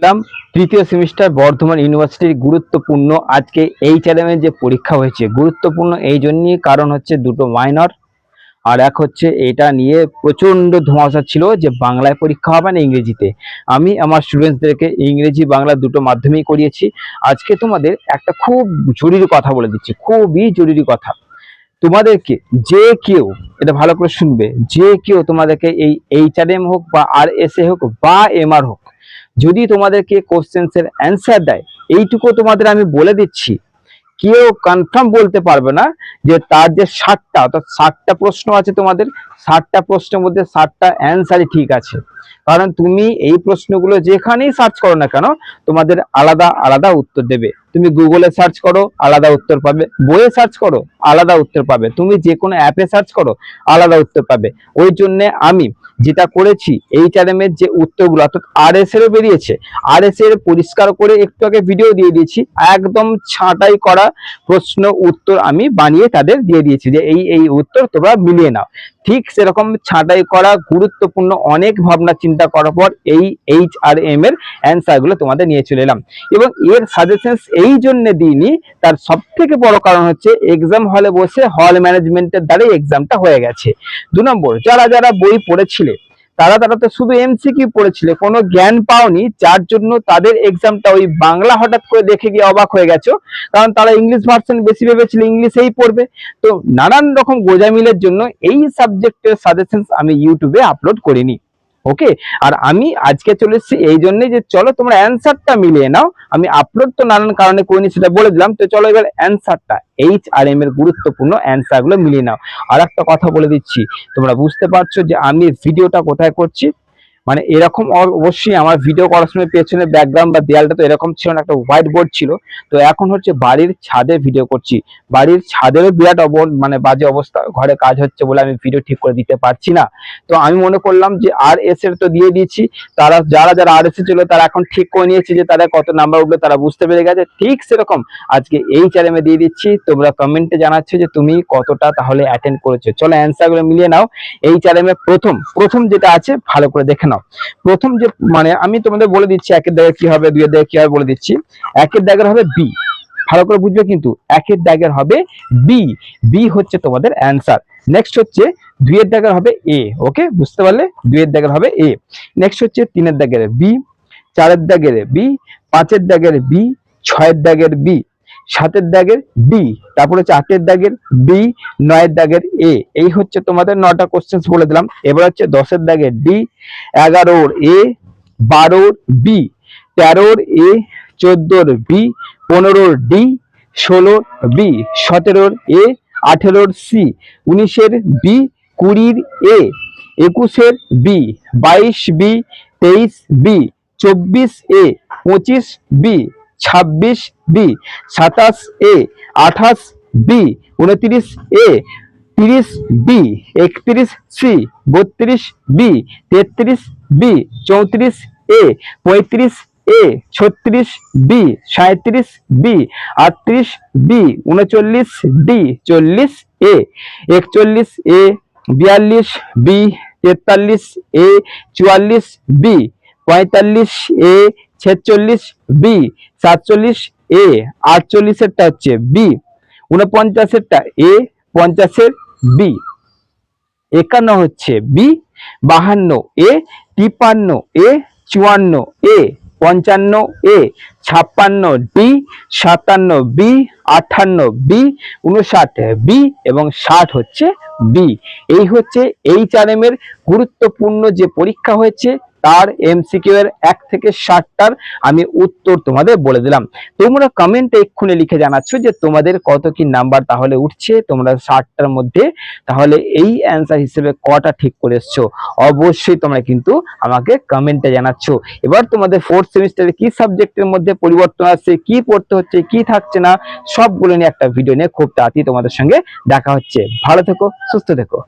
এলাম তৃতীয় সেমিস্টার বর্ধমান ইউনিভার্সিটির গুরুত্বপূর্ণ আজকে এইচআরএম এর যে পরীক্ষা হয়েছে, গুরুত্বপূর্ণ এই জন্যই কারণ হচ্ছে দুটো মাইনর আর এক হচ্ছে এটা নিয়ে প্রচণ্ড ধোঁয়াশা ছিল যে বাংলায় পরীক্ষা হবে না ইংরেজিতে। আমি আমার স্টুডেন্টসদেরকে ইংরেজি, বাংলা দুটো মাধ্যমেই করিয়েছি। আজকে তোমাদের একটা খুব জরুরি কথা বলে দিচ্ছি, খুবই জরুরি কথা। তোমাদেরকে যে কেউ, এটা ভালো করে শুনবে, যে কেউ তোমাদেরকে এই এইচআরএম হোক বা আর এস এ হোক বা এম আর হোক যদি তোমাদেরকে কোশ্চেন্সের অ্যান্সার দেয়, এইটুকু তোমাদের আমি বলে দিচ্ছি। কেউ কনফার্ম বলতে পারবে না যে তার যে ষাটটা অর্থাৎ ষাটটা প্রশ্ন আছে তোমাদের ষাটটা প্রশ্নের মধ্যে ষাটটা অ্যান্সারই ঠিক আছে। কারণ তুমি এই প্রশ্নগুলো যেখানেই সার্চ করো না কেন, তোমাদের আলাদা আলাদা উত্তর দেবে। তুমি গুগলে সার্চ করো, আলাদা উত্তর পাবে। বইয়ে সার্চ করো, আলাদা উত্তর পাবে। তুমি যে কোনো অ্যাপে সার্চ করো, আলাদা উত্তর পাবে। ওই জন্যে আমি যেটা করেছি এইচআরএম এর যে উত্তরগুলো, অর্থাৎ আর এস এরও বেরিয়েছে। আর এস এর পরিষ্কার করে একটু আগে ভিডিও দিয়ে দিয়েছি। একদম ছাঁটাই করা প্রশ্ন উত্তর আমি বানিয়ে তাদের দিয়ে দিয়েছি যে এই এই উত্তর তোমরা মিলিয়ে নাও। ঠিক সেরকম ছাঁটাই করা গুরুত্বপূর্ণ অনেক ভাবনা চিন্তা করার পর এই এইচ আর এম এর অ্যান্সারগুলো তোমাদের নিয়ে চলে এলাম। এবং এর সাজেশনস এই জন্য দিইনি। তার সব থেকে বড় কারণ হচ্ছে এক্সাম হলে বসে হল ম্যানেজমেন্টের দ্বারাই এক্সামটা হয়ে গেছে। দু নম্বর, যারা যারা বই পড়েছিলে, তারা তারা তো শুধু এমসিকিউ পড়েছিলে, কোনো জ্ঞান পাওনি, যার জন্য তাদের এক্সামটা ওই বাংলা হঠাৎ করে দেখে গিয়ে অবাক হয়ে গেছো। কারণ তারা ইংলিশ ভার্সন বেশি ভেবেছিল ইংলিশেই পড়বে। তো নানান রকম গোজামিলের জন্য এই সাবজেক্টের সাজেশন আমি ইউটিউবে আপলোড করিনি। ওকে আর আমি আজকে চলে এসেছি এই জন্যই যে চলো তোমরা অ্যান্সারটা মিলিয়ে নাও। আমি আপলোড তো নানান কারণে করিনি, সেটা বলে দিলাম। তো চলো এবার অ্যান্সারটা এইচ আর এম এর গুরুত্বপূর্ণ অ্যান্সারগুলো মিলিয়ে নাও। আর একটা কথা বলে দিচ্ছি, তোমরা বুঝতে পারছ যে আমি ভিডিওটা কোথায় করছি? মানে এরকম অবশ্যই আমার ভিডিও করার সময় পেছনে ব্যাকগ্রাউন্ড বা দেয়ালটা তো এরকম ছিল না, একটা হোয়াইট বোর্ড ছিল। তো এখন হচ্ছে বাড়ির ছাদে ভিডিও করছি। বাড়ির ছাদেরও বিরাট মানে বাজে অবস্থা। ঘরে কাজ হচ্ছে বলে আমি ভিডিও ঠিক করে দিতে পারছি না। তো আমি মনে করলাম যে আর এস এর তো দিয়ে দিয়েছি। তারা যারা যারা আর এস এ ছিল, তারা এখন ঠিক করে নিয়েছে যে তারা কত নাম্বার উঠবে তারা বুঝতে পেরে গেছে। ঠিক সেরকম। আজকে এই চ্যানেলে দিয়ে দিচ্ছি। তোমরা কমেন্টে জানাচ্ছ যে তুমি কতটা তাহলে অ্যাটেন্ড করেছ। চলো অ্যান্সারগুলো মিলিয়ে নাও। এই চ্যানেলে প্রথম প্রথম যেটা আছে, ভালো করে দেখে নাও। প্রথম যে মানে আমি তোমাদের বলে দিচ্ছি একের দাগের কি হবে, দুইয়ের দাগের কি হবে বলে দিচ্ছি। একের দাগের হবে বি ভালো করে বুঝবে কিন্তু, একের দাগের হবে বি বি হচ্ছে তোমাদের অ্যান্সার নেক্সট হচ্ছে দুইয়ের দাগের হবে এ ওকে বুঝতে পারলে? দুইয়ের দাগের হবে এ নেক্সট হচ্ছে তিনের দাগের বি চারের দাগের বি পাঁচের দাগের বি ছয়ের দাগের বি সাতের দাগের বি তারপর হচ্ছে আটের দাগের বি নয়ের দাগের এ এই হচ্ছে তোমাদের নটা কোশ্চেন্স বলে দিলাম। এবার হচ্ছে দশের দাগের ডি এগারোর এ বারোর বি তেরোর এ চোদ্দোর বি পনেরোর ডি ষোলোর বি সতেরোর এ আঠেরোর সি উনিশের বি কুড়ির এ একুশের বি বাইশ বি তেইশ বি চব্বিশ এ পঁচিশ বি ছাব্বিশ বি, সাতাশ এ, আঠাশ বি, উনত্রিশ এ, তিরিশ বি, একত্রিশ সি, বত্রিশ বি, তেত্রিশ বি, চৌত্রিশ এ, পঁয়ত্রিশ এ, ছত্রিশ বি সাঁত্রিশ বি, আটত্রিশ বি, উনচল্লিশ ডি, চল্লিশ এ, একচল্লিশ এ, বিয়াল্লিশ বি, তেতাল্লিশ এ, চুয়াল্লিশ বি, পঁয়তাল্লিশ এ ছেচল্লিশ বি সাতচল্লিশ এ আটচল্লিশেরটা হচ্ছে বি উনপঞ্চাশেরটা এ পঞ্চাশের বি একান্ন হচ্ছে বি বাহান্ন এ তিপান্ন এ চুয়ান্ন এ পঞ্চান্ন এ ছাপ্পান্ন ডি সাতান্ন বি আটান্ন বি উনষাট বি এবং ষাট হচ্ছে বি এই হচ্ছে এই চারেমের গুরুত্বপূর্ণ যে পরীক্ষা হয়েছে তার এমসিকিউ এর এক থেকে ষাটটার আমি উত্তর তোমাদের বলে দিলাম। তোমরা কমেন্টে এক্ষুনি লিখে জানাচ্ছ যে তোমাদের কত কি নাম্বার তাহলে উঠছে, তোমরা ষাটটার মধ্যে তাহলে এই অ্যান্সার হিসেবে কটা ঠিক করে এসছো? অবশ্যই তোমরা কিন্তু আমাকে কমেন্টে জানাচ্ছ। এবার তোমাদের ফোর্থ সেমিস্টারে কি সাবজেক্টের মধ্যে পরিবর্তন আসছে, কি পড়তে হচ্ছে, কি থাকছে না, সবগুলো নিয়ে একটা ভিডিও নিয়ে খুব তাড়াতাড়ি তোমাদের সঙ্গে দেখা হচ্ছে। ভালো থেকো, সুস্থ থেকো।